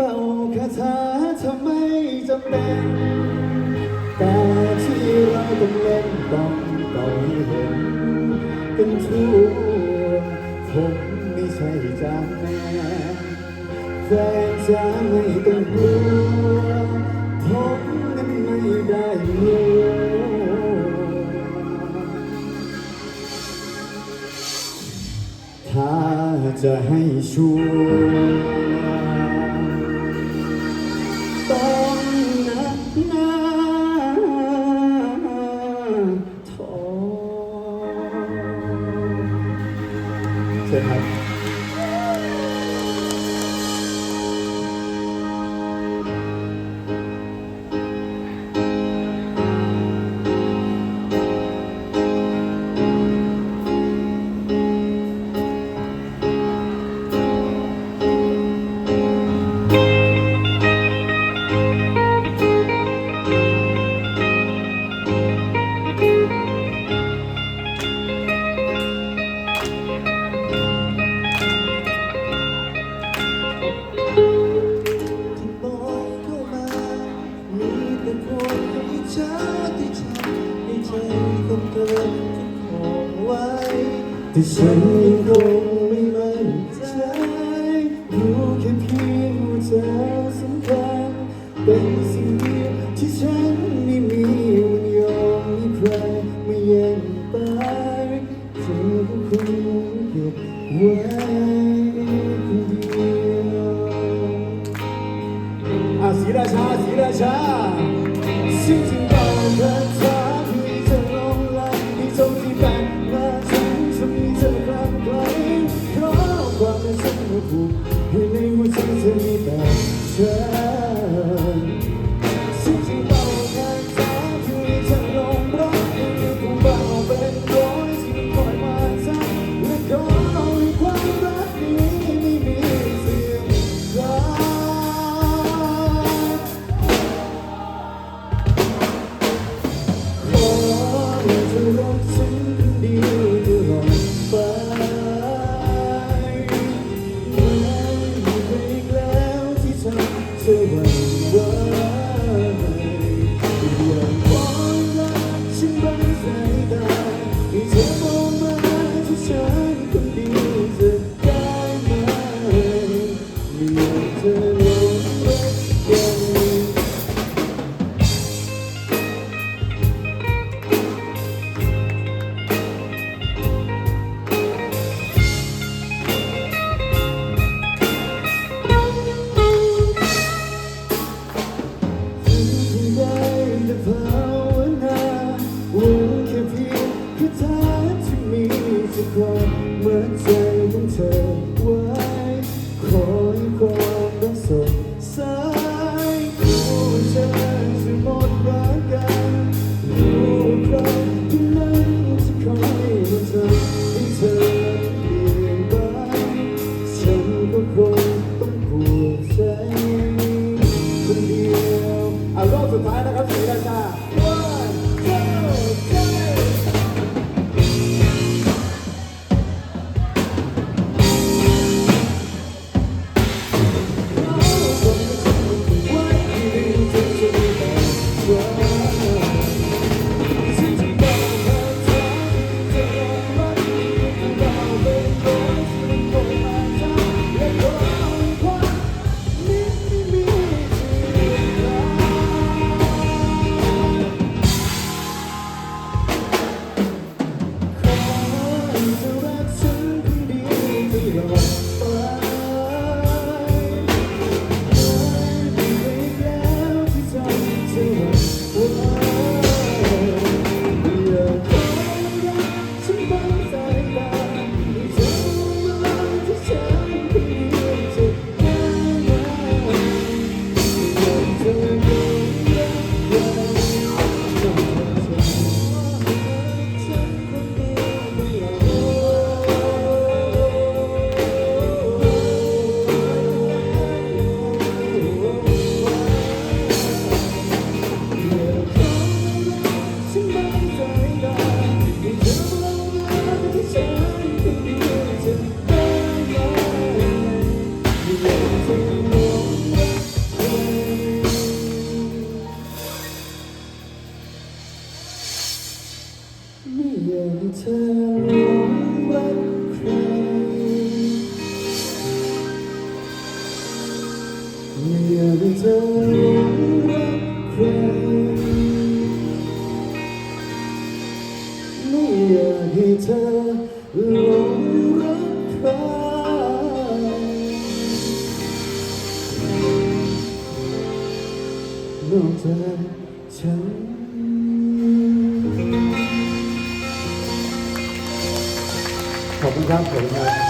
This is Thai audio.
เป่าคาถาทำไมจำเป็น แต่ที่เราต้องเล่นต้องต่อให้เห็น เป็นทูผมไม่ใช่จาแม่แฟนจะไม่ต้องกลัวผมนั้นไม่ได้กลัถ้าจะให้ชัวร์ เชิญครับ แต่ฉันยังคงไม่มั่นใจรู้แค่เพียงว่าเธอสำคัญเป็น 幸福，因为我牵着你的手。 เธอรักใครไม่อยากให้เธอหลงรักใครนอกจากฉันขอบคุณครับขอบคุณครับขอบคุณครับขอบคุณครับ